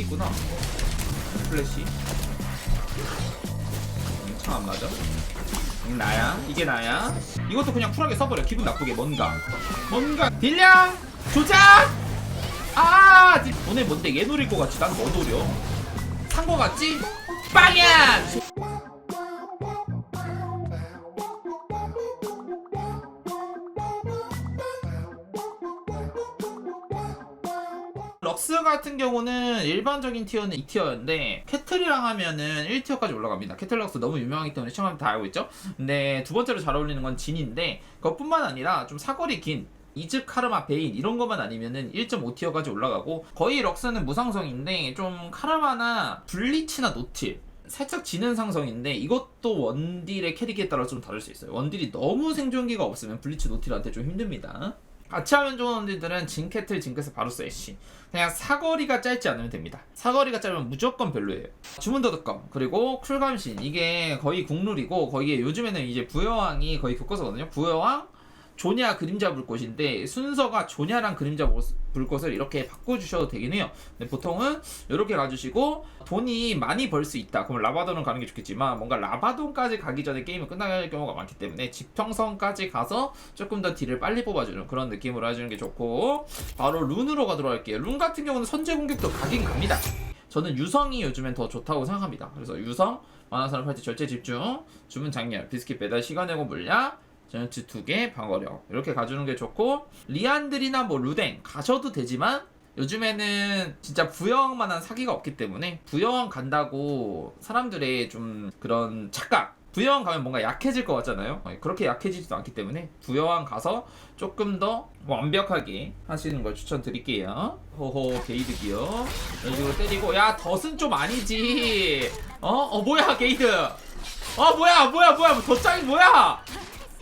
있구나. 플래시. 참안 맞아. 응, 나야. 이게 나야. 이것도 그냥 쿨하게 써버려. 기분 나쁘게 뭔가. 뭔가 딜량 조작. 아 디- 오늘 뭔데 얘 노릴 것 같지? 난 뭐 노려? 산 거 같지? 빵야! 럭스 같은 경우는 일반적인 티어는 2티어인데 캐틀이랑 하면은 1티어까지 올라갑니다. 캐틀럭스 너무 유명하기 때문에 시청하면 다 알고 있죠. 근데 두 번째로 잘 어울리는 건 진인데 그것뿐만 아니라 좀 사거리 긴 이즈 카르마 베인 이런 것만 아니면은 1.5티어까지 올라가고 거의 럭스는 무상성인데 좀 카르마나 블리치나 노틸 살짝 지는 상성인데 이것도 원딜의 캐릭에 따라 좀 다를 수 있어요. 원딜이 너무 생존기가 없으면 블리치 노틸한테 좀 힘듭니다. 같이 하면 좋은 원딜들은 진캐틀 징크스 바루스 애쉬 그냥 사거리가 짧지 않으면 됩니다. 사거리가 짧으면 무조건 별로예요. 주문 더덕검 그리고 쿨감신 이게 거의 국룰이고 거기에 요즘에는 이제 부여왕이 거의 교과서거든요. 부여왕 조냐 그림자 불꽃인데 순서가 조냐랑 그림자 불- 불꽃을 이렇게 바꿔주셔도 되긴 해요. 근데 보통은 이렇게 가주시고 돈이 많이 벌 수 있다. 그럼 라바돈은 가는 게 좋겠지만 뭔가 라바돈까지 가기 전에 게임이 끝날 경우가 많기 때문에 지평선까지 가서 조금 더 딜을 빨리 뽑아주는 그런 느낌으로 해주는 게 좋고 바로 룬으로 가도록 할게요. 룬 같은 경우는 선제 공격도 가긴 갑니다. 저는 유성이 요즘엔 더 좋다고 생각합니다. 그래서 유성, 만화산업 할때 절제 집중, 주문 장렬, 비스킷 배달, 시간 내고 물량, 전투 두 개, 방어력. 이렇게 가주는 게 좋고 리안들이나 뭐 루덴 가셔도 되지만 요즘에는 진짜 부여왕만한 사기가 없기 때문에 부여왕 간다고 사람들의 좀 그런 착각 부여왕 가면 뭔가 약해질 것 같잖아요. 아니, 그렇게 약해지지도 않기 때문에 부여왕 가서 조금 더 완벽하게 하시는 걸 추천드릴게요. 호호 게이드 기어 이런 식으로 때리고 야 덫은 좀 아니지. 어? 어 뭐야 게이드? 어 뭐야 뭐야 뭐야 덫장이 뭐야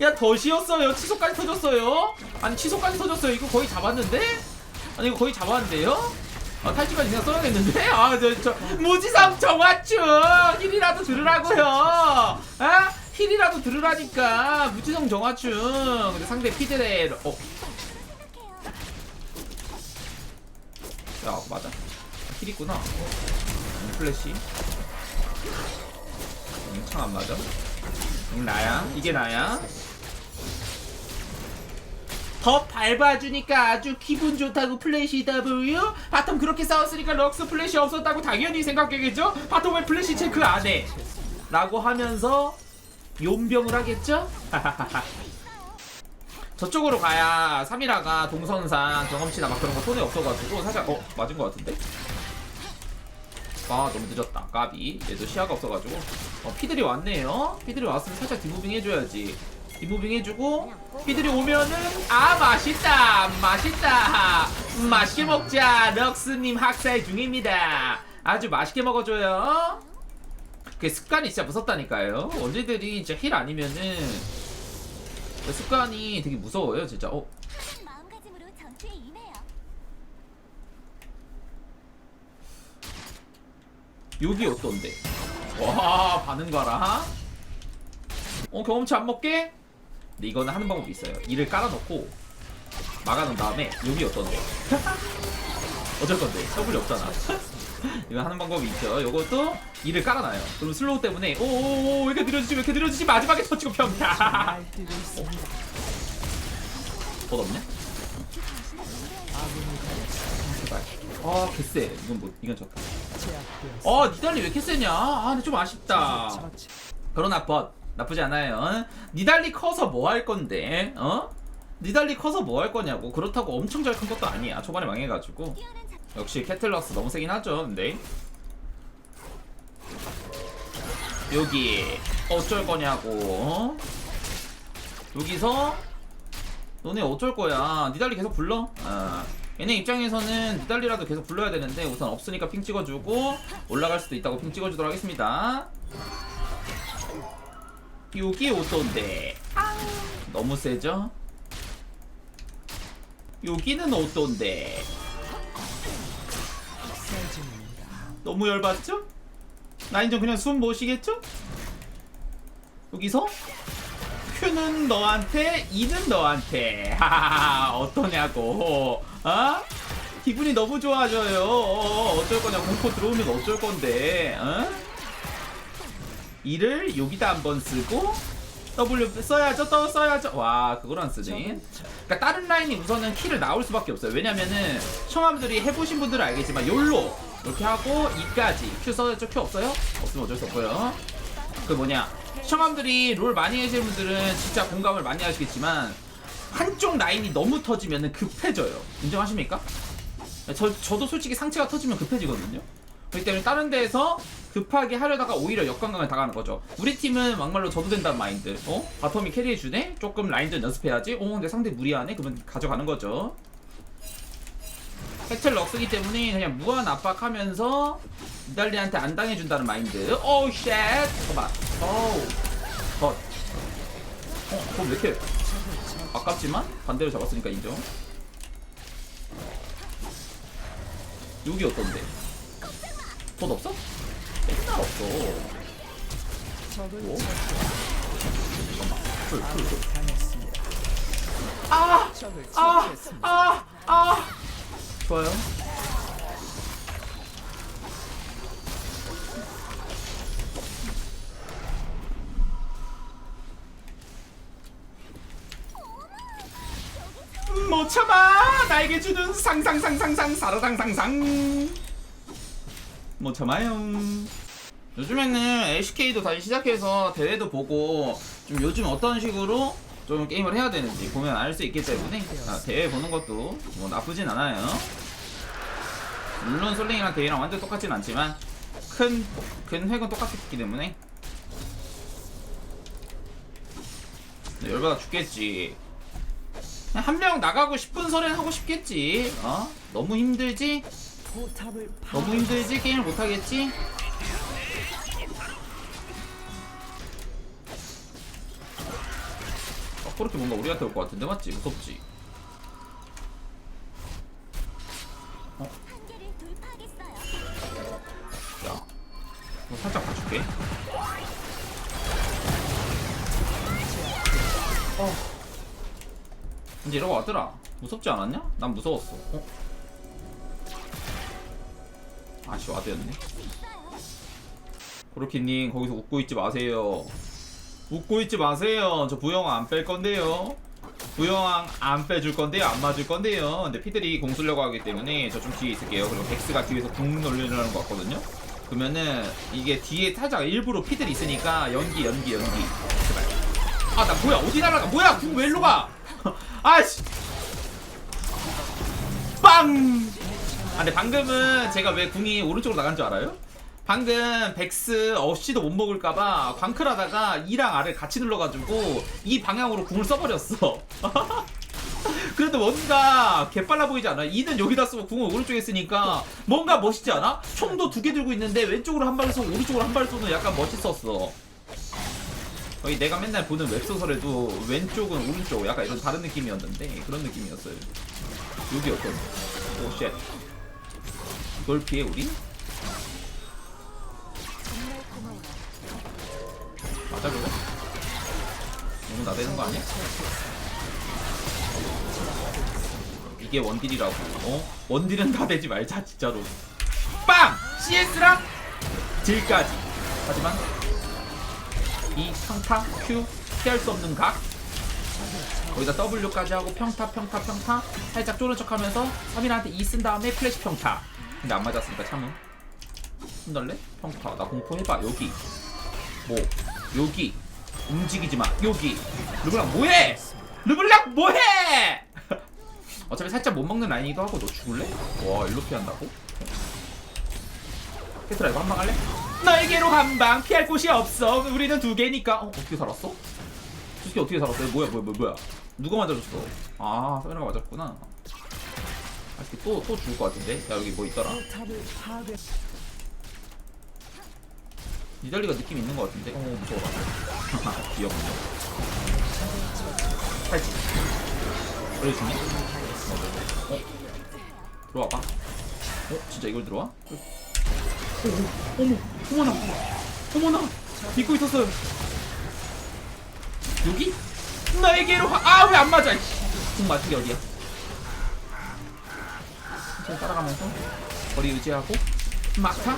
야 덫이었어요. 취소까지 터졌어요. 아니 취소까지 터졌어요. 이거 거의 잡았는데? 아니 이거 거의 잡았는데요? 아 탈출까지 그냥 써야겠는데? 아 저 저 무지성 정화충 힐이라도 들으라고요. 아? 힐이라도 들으라니까. 무지성 정화충 근데 상대 피드레 어? 야 맞아. 아, 힐 있구나. 음, 플래시. 음, 참안 맞아. 응, 나야. 이게 나야 더 밟아주니까 아주 기분 좋다고 플래시 W? 바텀 그렇게 싸웠으니까 럭스 플래시 없었다고 당연히 생각하겠죠? 바텀 왜 플래시 체크 안 해 라고 하면서 용병을 하겠죠? 저쪽으로 가야 3이라가 동선상 경험치나 막 그런 거 손에 없어가지고 살짝 어 맞은 것 같은데? 아 너무 늦었다. 까비. 얘도 시야가 없어가지고. 어 피들이 왔네요. 피들이 왔으면 살짝 디무빙 해줘야지 디무빙 해주고 피들이 오면은 아 맛있다 맛있다 맛있게 먹자 럭스님 학살 중입니다 아주 맛있게 먹어줘요 그 습관이 진짜 무섭다니까요 원딜들이 진짜 힐 아니면은 그 습관이 되게 무서워요 진짜 어. 여기 어떤데? 와 반응 봐라 어 경험치 안 먹게? 근데 이거는 하는 방법이 있어요. 이를 깔아놓고 막아놓은 다음에 여기 어떤데? 어쩔 건데? 서블이 없잖아. 이거 하는 방법이 있죠. 요것도 이를 깔아놔요. 그럼 슬로우 때문에 오오오 왜 이렇게 느려지지? 왜 이렇게 느려지지? 마지막에 터치고 평타. 더 없냐? 제발 아 개쎄. 이건 뭐 이건 졌다 어 니달리 왜 세냐? 아 근데 좀 아쉽다. 그러나 벗 나쁘지 않아요. 어? 니달리 커서 뭐 할 건데? 어? 니달리 커서 뭐 할 거냐고. 그렇다고 엄청 잘 큰 것도 아니야. 초반에 망해가지고. 역시 캐틀럭스 너무 세긴 하죠 근데. 여기 어쩔 거냐고 어? 여기서? 너네 어쩔 거야? 니달리 계속 불러? 아. 얘네 입장에서는 니달리라도 계속 불러야 되는데 우선 없으니까 핑 찍어주고 올라갈 수도 있다고 핑 찍어주도록 하겠습니다 여기 어떤데 너무 세죠? 여기는 어떤데 너무 열받죠? 라인전 그냥 숨 모시겠죠? 여기서 Q는 너한테 E는 너한테 하하하 어떠냐고 어? 기분이 너무 좋아져요. 어, 어쩔 거냐? 공포 들어오면 어쩔 건데, 어? 이를 여기다 한번 쓰고 W 써야죠, 또 써야죠. 와, 그걸 안 쓰네. 그러니까 다른 라인이 우선은 키를 나올 수밖에 없어요. 왜냐면은 청함들이 해보신 분들은 알겠지만 욜로 이렇게 하고 이까지 큐 써야죠, 큐 없어요? 없으면 어쩔 수 없고요. 그 뭐냐 시청함들이 롤 많이 하시는 분들은 진짜 공감을 많이 하시겠지만 한쪽 라인이 너무 터지면 급해져요 인정하십니까? 저, 저도 솔직히 상체가 터지면 급해지거든요 그렇기 때문에 다른 데에서 급하게 하려다가 오히려 역관광을 당하는 거죠 우리 팀은 막말로 저도 된다는 마인드 어? 바텀이 캐리해주네? 조금 라인전 연습해야지 어 근데 상대 무리하네? 그러면 가져가는 거죠 해철 럭스기 때문에 그냥 무한 압박하면서 이달리한테 안 당해준다는 마인드. 오우 쉣. 잠깐만. 어우. 덧. 어, 그럼 왜 이렇게 아깝지만 반대로 잡았으니까 인정. 여기 어떤데? 덧 없어? 맨날 없어. 뭐? 잠깐만. 풀, 풀, 풀. 아! 아! 아! 아! 좋아요. 못 참아 나에게 주는 상상상상상 사라상상상 못 참아요. 요즘에는 LCK도 다시 시작해서 대회도 보고 좀 요즘 어떤 식으로 좀 게임을 해야 되는지 보면 알 수 있기 때문에 아, 대회 보는 것도 뭐 나쁘진 않아요. 물론 솔랭이랑 대회랑 완전 똑같진 않지만 큰, 큰 획은 똑같기 때문에. 열받아 죽겠지. 한 명 나가고 싶은 소리는 하고 싶겠지. 어? 너무 힘들지? 너무 힘들지? 게임을 못하겠지? 아, 그렇게 뭔가 우리한테 올 것 같은데 맞지? 무섭지? 돌파하겠어요. 야, 이거 살짝 봐줄게. 어. 이제 이러고 왔더라. 무섭지 않았냐? 난 무서웠어. 어? 아씨 와드였네. 코르키님 거기서 웃고 있지 마세요. 웃고 있지 마세요. 저 부영왕 안 뺄 건데요. 부영왕 안 빼줄 건데요. 안 맞을 건데요. 근데 피들이 공 쓰려고 하기 때문에 저 좀 뒤에 있을게요. 그리고 백스가 뒤에서 궁 놀리려는 것 같거든요. 그러면은 이게 뒤에 살짝 일부러 피들이 있으니까 연기 연기 연기. 제발. 아 나 뭐야 어디 날아가? 뭐야 궁 왜 일로 가? 아씨. 빵. 아 근데 방금은 제가 왜 궁이 오른쪽으로 나간 줄 알아요? 방금 백스 어시도 못 먹을까봐 광클하다가 이랑 아를 같이 눌러가지고 이 방향으로 궁을 써버렸어. 그래도 뭔가 개빨라 보이지 않아? 이는 여기다 쓰고 궁을 오른쪽에 쓰니까 뭔가 멋있지 않아? 총도 두 개 들고 있는데 왼쪽으로 한 발을 쏘고 오른쪽으로 한 발을 쏘는 약간 멋있었어. 거의 내가 맨날 보는 웹소설에도 왼쪽은 오른쪽 약간 이런 다른 느낌이었는데 그런 느낌이었어요. 여기 어떤? 오 쉣. 이걸 피해 우리? 맞아 그거? 너무 나대는 거 아니야? 이게 원딜이라고 어? 원딜은 나대지 말자 진짜로 빵! CS랑 딜까지 하지만 이 평타 Q 피할 수 없는 각 거기다 W까지 하고 평타 평타 평타 살짝 쪼는 척하면서 3인한테 E 쓴 다음에 플래시 평타 근데 안 맞았으니까 참음 흔들래? 평타 나 공포 해봐 여기 뭐 여기 움직이지 마 여기 르블랑 뭐해 르블랑 뭐해 어차피 살짝 못 먹는 라인이기도 하고 너 죽을래? 와 일로 피한다고? 캐트라 이거 한방 할래? 너에게로 한방 피할 곳이 없어 우리는 두 개니까 어 어떻게 살았어? 수ski 어떻게 살았어? 뭐야 뭐야 뭐야 뭐야 누가 맞아줬어? 아 서연아가 맞았구나 아 또또 죽을 것 같은데 야 여기 뭐 있더라 니달리가 느낌 있는 것 같은데? 어 무서워라 귀엽네 팔찌 그래 주니? 어? 들어와봐 어? 진짜 이걸 들어와? 어, 어, 어머 어머나 어머나 믿고 있었어요 여기? 나에게로 아 왜 안 맞아 궁 맞은 게 어디야 천천히 따라가면서. 거리 유지하고. 막타?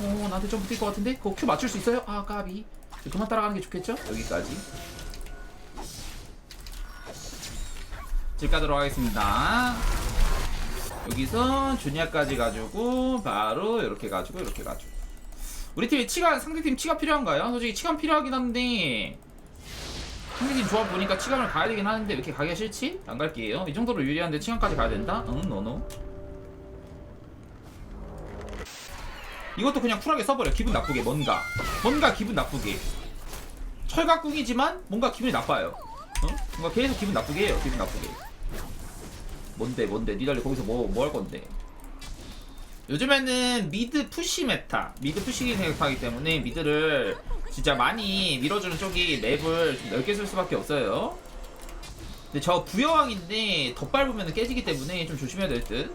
오 나한테 좀 붙을 것 같은데? 그거 큐 맞출 수 있어요? 아 까비. 그만 따라가는 게 좋겠죠? 여기까지. 집 가도록 하겠습니다. 여기서 주니아까지 가지고 바로 이렇게 가지고 이렇게 가지고. 우리 팀에 치가 상대팀 치가 필요한가요? 솔직히 치감 필요하긴 한데 상대팀 조합 보니까 치감을 가야 되긴 하는데 왜 이렇게 가기가 싫지? 안 갈게요. 이 정도로 유리한데 치감까지 가야 된다? 응 노노 이것도 그냥 쿨하게 써버려. 기분 나쁘게 뭔가. 뭔가 기분 나쁘게. 철각궁이지만 뭔가 기분이 나빠요. 어? 뭔가 계속 기분 나쁘게 해요 기분 나쁘게. 뭔데 뭔데? 니달리 거기서 뭐 뭐 할 건데? 요즘에는 미드 푸시 메타. 미드 푸시기 생각하기 때문에 미드를 진짜 많이 밀어주는 쪽이 맵을 좀 넓게 쓸 수밖에 없어요. 근데 저 부여왕인데 덧밟으면 깨지기 때문에 좀 조심해야 될 듯.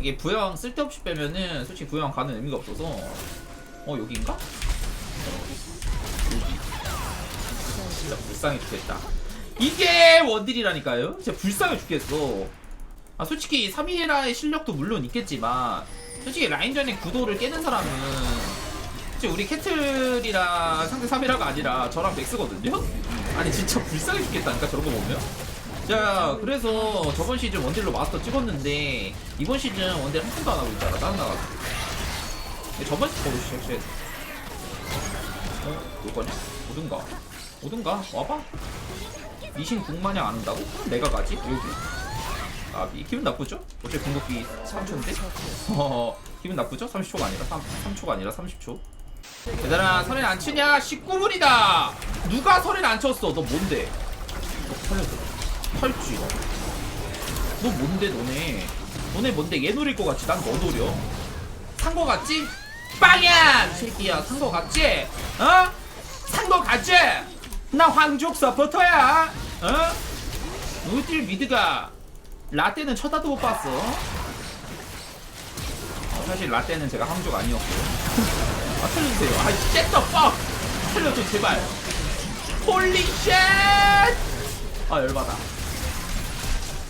이게 부여왕 쓸데없이 빼면은 솔직히 부여왕 가는 의미가 없어서. 어 여기인가? 여기 진짜 불쌍해 죽겠다. 이게 원딜이라니까요? 진짜 불쌍해 죽겠어. 아 솔직히 3위라의 실력도 물론 있겠지만 솔직히 라인전의 구도를 깨는 사람은 솔직히 우리 캐틀이랑 상대 3위라가 아니라 저랑 맥스거든요? 아니 진짜 불쌍해 죽겠다니까 저런 거 보면 자 그래서 저번 시즌 원딜로 마스터 찍었는데 이번 시즌 원딜 한 번도 안 하고 있잖아 다른 나가 저번 시즌 어우 쉣 어? 올 거냐? 오든가 오든가 와봐 미신 궁마냥 안 온다고? 그럼 내가 가지 여기 아비 기분 나쁘죠? 어차피 궁극기 3초인데? 어 기분 나쁘죠? 30초가 아니라 3, 3초가 아니라 30초 얘들아 설엔 안 치냐? 19분이다 누가 설엔 안 쳤어 너 뭔데? 너 살려줘 탈쥐 너 뭔데 너네 너네 뭔데 얘 노릴 거 같지? 난 너 노려 산 거 같지? 빵야! 이 새끼야 산 거 같지? 어? 산 거 같지? 나 황족 서포터야 어? 너희들 미드가 라떼는 쳐다도 못 봤어 어, 사실 라떼는 제가 황족 아니었고요 아 살려주세요. 아이 쉣더 뻑 살려줘 제발. 홀리 쉣! 아 열받아.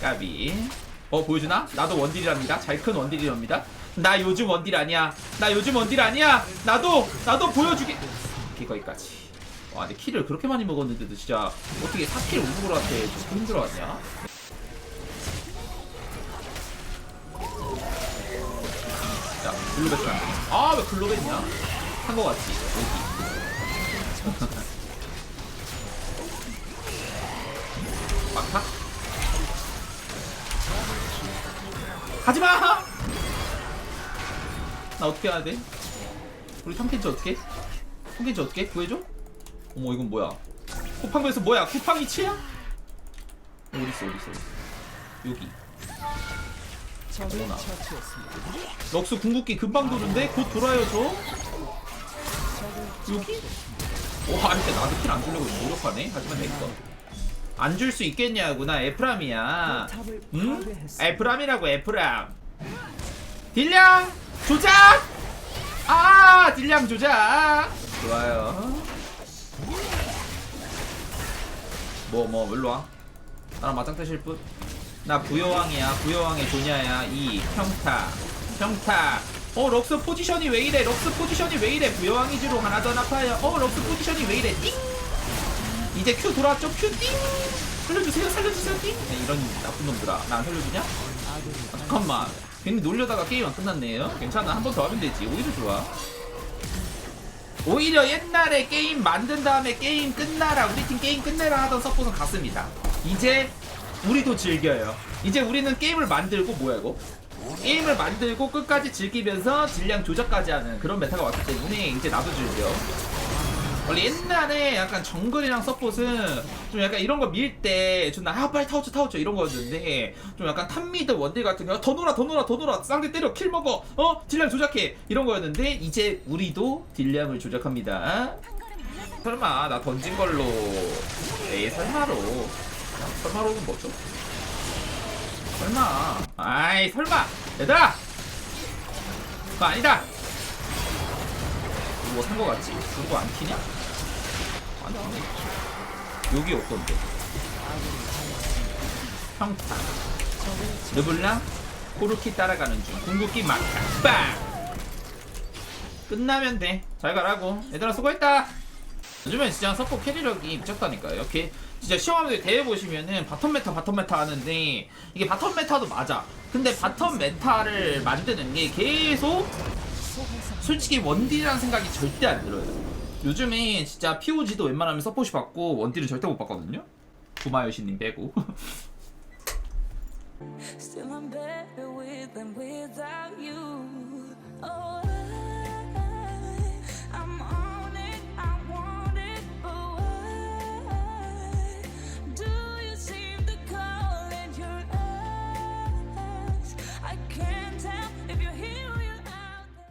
까비. 어 보여주나? 나도 원딜이랍니다. 잘 큰 원딜이랍니다. 나 요즘 원딜 아니야. 나 요즘 원딜 아니야. 나도 나도 보여주게. 오케이 거기까지. 와 근데 키를 그렇게 많이 먹었는데도 진짜 어떻게 4킬 우승으로한테 저렇게 힘들어하냐? 자 글로베스 안 되네 아왜 글로베스냐 한거 같지? 여기. 막타? 가지마! 나 어떻게 해야 돼? 우리 탐켄치 어떻게? 탐켄치 어떻게? 구해줘? 어머 이건 뭐야? 쿠팡에서 뭐야? 쿠팡이 치야? 어딨어 어딨어 어딨어. 여기. 어머나. 럭스 궁극기 금방 도는데 곧 돌아요 저? 와 이렇게 나도 킬안 주려고 노력하네? 하지만 됐어 안줄 수 있겠냐구나 에프람이야. 응? 에프람이라고 에프람. 딜량 조작! 아 딜량 조작! 좋아요. 뭐뭐 일로와. 나랑 맞짱 뜨실 분? 나 부여왕이야. 부여왕의 조냐야. 이 평타. 평타 어 럭스 포지션이 왜 이래? 럭스 포지션이 왜 이래? 부여왕이지로 하나 더 나파요. 어 럭스 포지션이 왜 이래? 띵! 이제 큐 돌아왔죠? 큐띵! 살려주세요 살려주세요 띵! 네, 이런 나쁜 놈들아. 나 안 살려주냐? 아, 잠깐만. 괜히 놀려다가 게임 안 끝났네요. 괜찮아. 한 번 더 하면 되지. 오히려 좋아. 오히려 옛날에 게임 만든 다음에 게임 끝나라. 우리 팀 게임 끝내라 하던 서폿은 갔습니다. 이제 우리도 즐겨요. 이제 우리는 게임을 만들고 뭐야 이거 게임을 만들고 끝까지 즐기면서 질량 조작까지 하는 그런 메타가 왔기 때문에 이제 나도 즐겨 원래 옛날에 약간 정글이랑 서폿은 좀 약간 이런 거 밀 때 존나 아 빨리 타워쳐 타워쳐 이런 거였는데 좀 약간 탑미드 원딜 같은 거 더 놀아 더 놀아 더 놀아 쌍대 때려 킬 먹어 어? 딜량 조작해 이런 거였는데 이제 우리도 딜량을 조작합니다. 설마 나 던진 걸로 에이 설마로 설마로는 뭐죠? 설마. 아이 설마. 얘들아! 그거 아니다. 이거 산거 같지? 그거 안 튀냐? 안 튀네 여기 어떤데? 평타. 르블랑 코르키 따라가는 중. 궁극기 막타 빵! 끝나면 돼잘 가라고. 얘들아 수고했다. 요즘엔 진짜 서포 캐리력이 미쳤다니까요. 이렇게 진짜 시험하면 대회 보시면은 바텀 메타 바텀 메타 하는데 이게 바텀 메타도 맞아. 근데 바텀 메타를 만드는 게 계속 솔직히 원딜이라는 생각이 절대 안 들어요. 요즘에 진짜 POG도 웬만하면 서폿이 받고 원딜은 절대 못 받거든요? 구마요시님 빼고. Still, I'm better with than without you. Oh,